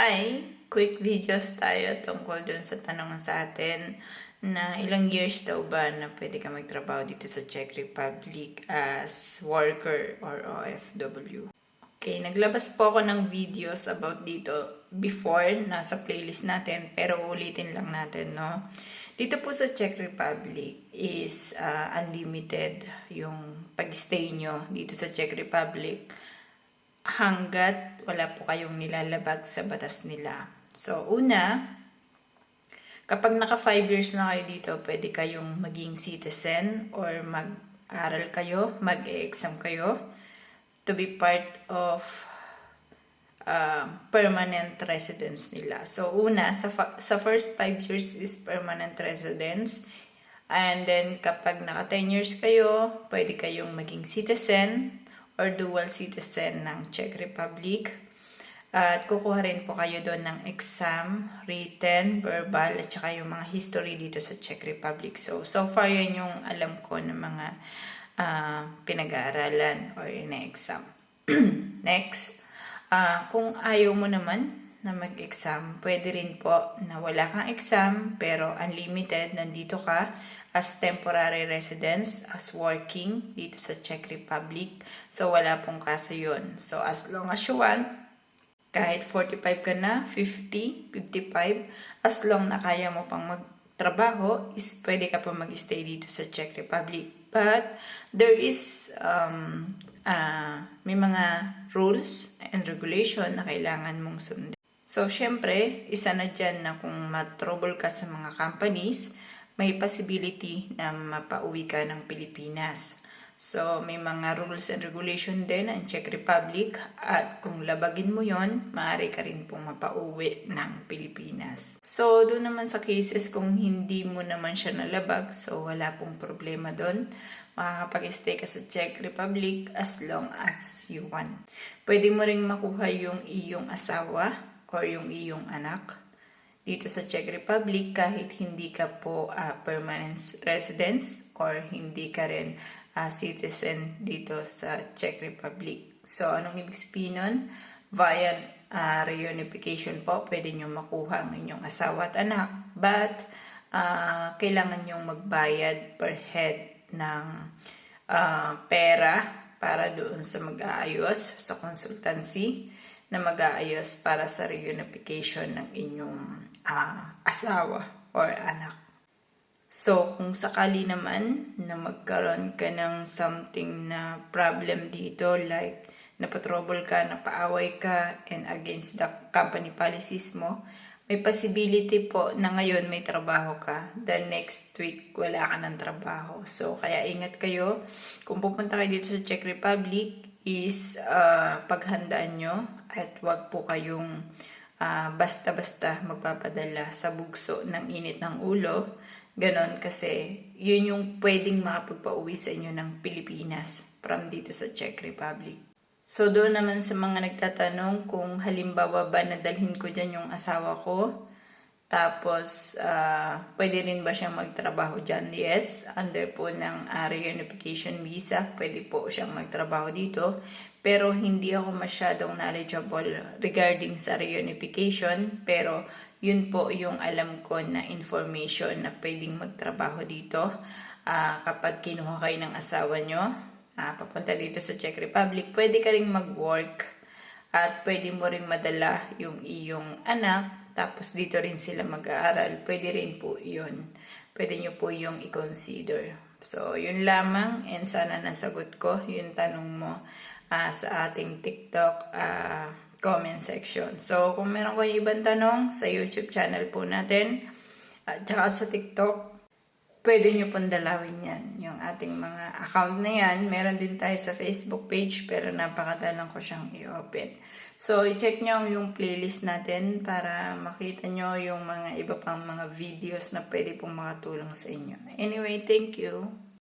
Hi! Quick videos tayo tungkol dun sa tanong sa atin na ilang years daw ba na pwede ka magtrabaho dito sa Czech Republic as worker or OFW. Okay, naglabas po ako ng videos about dito before, nasa playlist natin, pero ulitin lang natin, no? Dito po sa Czech Republic is uh, unlimited yung pag-stay nyo dito sa Czech Republic hanggat wala po kayong nilalabag sa batas nila. So, una, kapag naka 5 years na kayo dito, pwede kayong maging citizen or mag-aral kayo, mag-exam kayo to be part of uh, permanent residence nila. So, una, sa, sa first 5 years is permanent residence. And then, kapag naka 10 years kayo, pwede kayong maging citizen or dual citizen ng Czech Republic. At kukuha rin po kayo doon ng exam, written, verbal, at saka yung mga history dito sa Czech Republic. So, so far yan yung alam ko ng mga uh, pinag-aaralan or ina-exam. Next, uh, kung ayaw mo naman na mag-exam, pwede rin po na wala kang exam pero unlimited, nandito ka as temporary residence, as working dito sa Czech Republic. So, wala pong kaso yun. So, as long as you want, kahit 45 ka na, 50, 55, as long na kaya mo pang magtrabaho, is pwede ka pa mag-stay dito sa Czech Republic. But, there is, um, uh, may mga rules and regulation na kailangan mong sundin. So, syempre, isa na dyan na kung matrouble ka sa mga companies, may possibility na mapauwi ka ng Pilipinas. So, may mga rules and regulation din ang Czech Republic at kung labagin mo yon, maaari ka rin pong mapauwi ng Pilipinas. So, doon naman sa cases kung hindi mo naman siya nalabag, so wala pong problema doon. Makakapag-stay ka sa Czech Republic as long as you want. Pwede mo ring makuha yung iyong asawa or yung iyong anak dito sa Czech Republic kahit hindi ka po uh, permanent residence or hindi ka rin uh, citizen dito sa Czech Republic. So, anong ibig sabihin nun? Via uh, reunification po, pwede nyo makuha ang inyong asawa at anak. But, uh, kailangan nyo magbayad per head ng uh, pera para doon sa mag-aayos sa consultancy na mag-aayos para sa reunification ng inyong uh, asawa or anak. So, kung sakali naman na magkaroon ka ng something na problem dito, like napatrouble ka, napaaway ka, and against the company policies mo, may possibility po na ngayon may trabaho ka, the next week wala ka ng trabaho. So, kaya ingat kayo. Kung pupunta kayo dito sa Czech Republic, is uh, paghandaan nyo at wag po kayong uh, basta-basta magpapadala sa bugso ng init ng ulo Ganon kasi yun yung pwedeng makapagpauwi sa inyo ng Pilipinas from dito sa Czech Republic. So doon naman sa mga nagtatanong kung halimbawa ba nadalhin ko dyan yung asawa ko, tapos uh, pwede rin ba siyang magtrabaho dyan? Yes, under po ng uh, reunification visa, pwede po siyang magtrabaho dito. Pero hindi ako masyadong knowledgeable regarding sa reunification, pero yun po yung alam ko na information na pwedeng magtrabaho dito uh, kapag kinuha kayo ng asawa nyo. Uh, papunta dito sa Czech Republic, pwede ka rin mag-work at pwede mo rin madala yung iyong anak tapos dito rin sila mag-aaral. Pwede rin po yun. Pwede nyo po yung i-consider. So, yun lamang and sana nasagot ko yung tanong mo uh, sa ating TikTok uh, comment section. So, kung meron kayo ibang tanong sa YouTube channel po natin, at saka sa TikTok, pwede nyo pong dalawin yan. Yung ating mga account na yan, meron din tayo sa Facebook page, pero napakadalang ko siyang i-open. So, i-check nyo yung playlist natin para makita nyo yung mga iba pang mga videos na pwede pong makatulong sa inyo. Anyway, thank you!